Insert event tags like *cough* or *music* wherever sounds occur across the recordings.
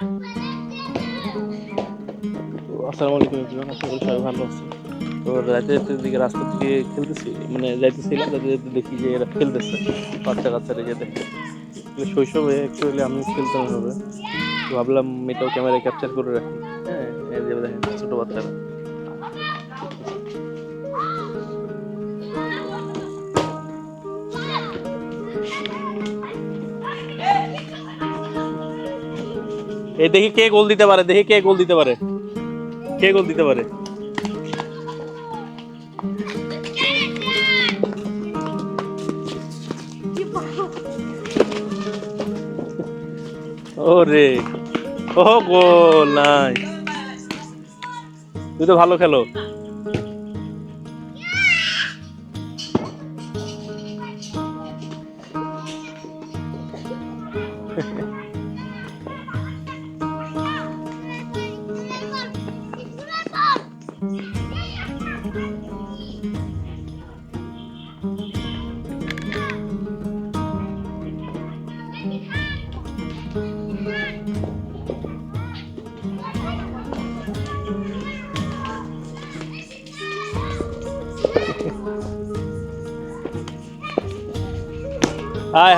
তো দিকে রাস্তা খেলতেছি মানে দেখি যে এরা খেলতেছে, বাচ্চা কাচ্চারা দেখে। শৈশবে আমি খেলতাম হবে ভাবলাম এটাও ক্যামেরায় ক্যাপচার করে রাখি। হ্যাঁ বাচ্চারা। এই দেখি কে গোল দিতে পারে, দেখি কে গোল দিতে পারে। কে গোল দিতে পারে? ওরে, ও গোল নাই তুই তো ভালো খেলো। *laughs* হায়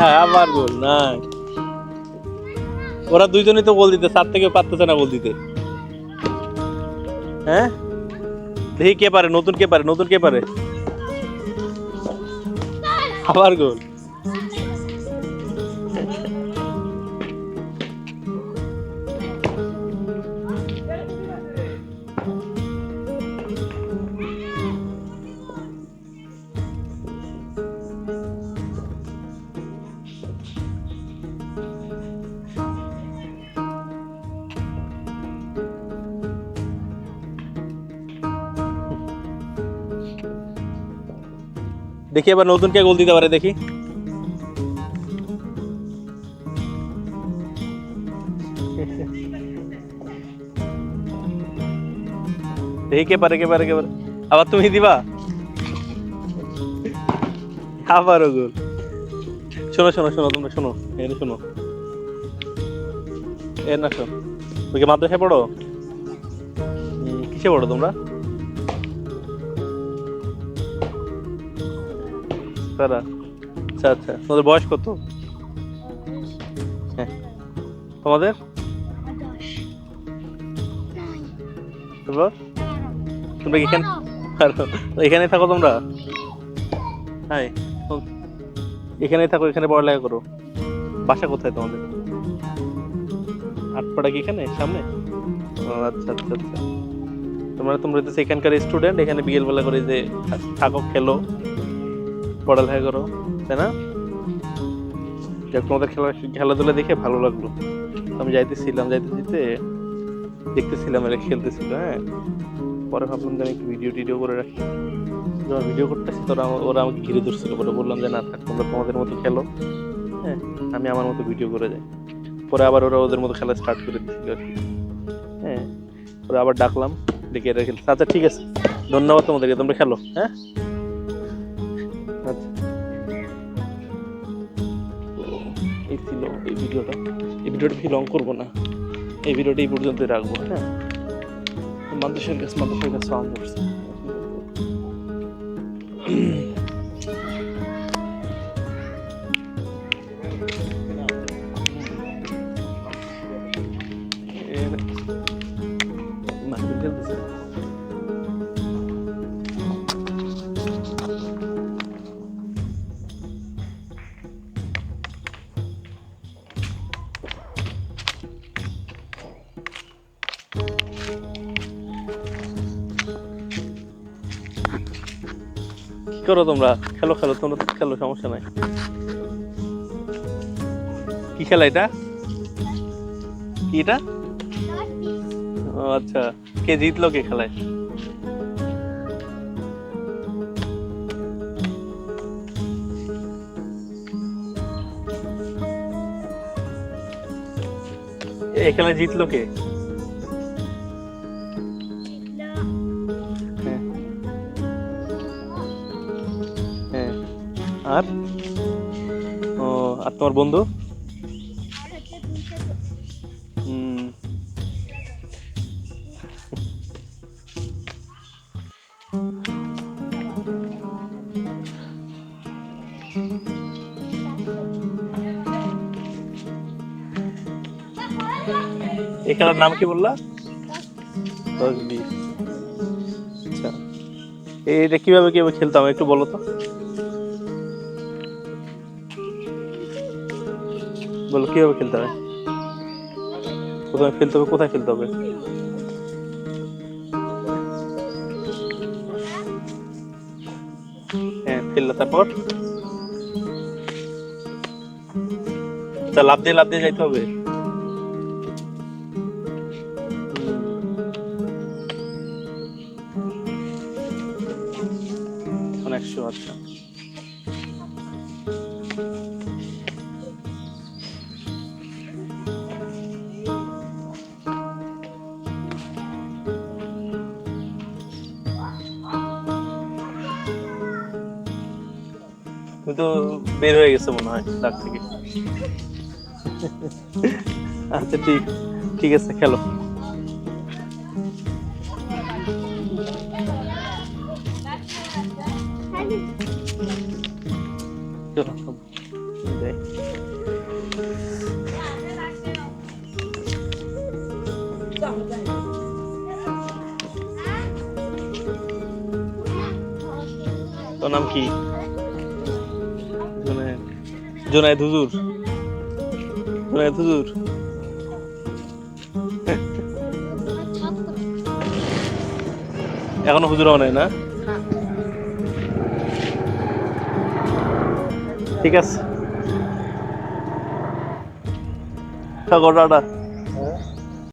হায় আবার গোল, নাই। ওরা দুইজনই তো গোল দিতে, সাত থেকে পারতেছে না গোল দিতে। হ্যাঁ? দেখি কে পারে নতুন কে পারে নতুন কে পারে? আবার গোল। দেখি এবার নতুন কে গোল দিতে পারে, দেখি। দেখি কে পারে কে পারে কে পারে। আবার তুমি দিবা? আবারও গোল। শোনো শোনো শোনো, তোমরা শোনো, এখানে শোনো। এর না শোনো, তুমি মাদ্রাসায় পড়ো? কিসে পড়ো তোমরা? তারা। আচ্ছা আচ্ছা। তোমাদের বয়স কত? হ্যাঁ। তোমাদের? তোমরা কি এখানে আর। এখানেই থাকো তোমরা? হাই। এখানেই থাকো, এখানে পড়ালেখা করো। বাসা কোথায় তোমাদের? আটপাড়া কি এখানে? সামনে? আচ্ছা আচ্ছা আচ্ছা। তোমরা তোমরা তো এখানকার স্টুডেন্ট এখানে বিকেলবেলা করে যে থাকো, খেলো। পড়ালেখা করো, তাই না? যাক, তোমাদের খেলা খেলাধুলা দেখে ভালো লাগল। আমি যাইতেছিলাম যাইতে যেতে দেখতেছিলাম এরা খেলতেছিল হ্যাঁ? পরে ভাবলাম যে আমি একটু ভিডিও টিডিও করে রাখি। যখন ভিডিও করতেছি তোরা ওরা আমাকে ঘিরে ধরছিল, পরে বললাম যে, না, থাক, তোমরা তোমাদের মতো খেলো হ্যাঁ? আমি আমার মতো ভিডিও করে যাই। পরে আবার ওরা ওদের মতো খেলা স্টার্ট করে দিচ্ছিল আর কি। হ্যাঁ? পরে আবার ডাকলাম ডেকে এরা খেলছে। আচ্ছা ঠিক আছে। ধন্যবাদ তোমাদেরকে, তোমরা খেলো হ্যাঁ? ভিডিওটা। এই ভিডিওটা বেশি লং করব না। এই ভিডিওটা এই পর্যন্তই রাখব হ্যাঁ? মানুষের কাছে মানুষের কাছে করো তোমরা। খেলো খেলো, তোমরা তো খেলো, সমস্যা নাই। কি খেলা এটা? কি এটা? ও আচ্ছা। কে জিতলো, কে খেলায়? খেলায় জিতলো কে? আর? ও, আর তোমার বন্ধু? এই খেলার নাম কি বললা? এটা আচ্ছা। কীভাবে কীভাবে খেলতাম একটু বলো তো। বলো, কীভাবে খেলতে হবে প্রথমে খেলতে হবে, কোথায় খেলতে হবে? হ্যাঁ খেললো তারপর? তা লাভ দিয়ে লাভ দিয়ে যাইতে হবে? অনেকশো আচ্ছা তুমি তো বের হয়ে গেছে মনে হয় ডাক থেকে। আচ্ছা ঠিক ঠিক আছে, খেলো। তোর নাম কি? জুনায়েদ হুজুর। জোনায় হুজুর। এখনও হুজুর নাই না? ঠিক আছে। টাটা।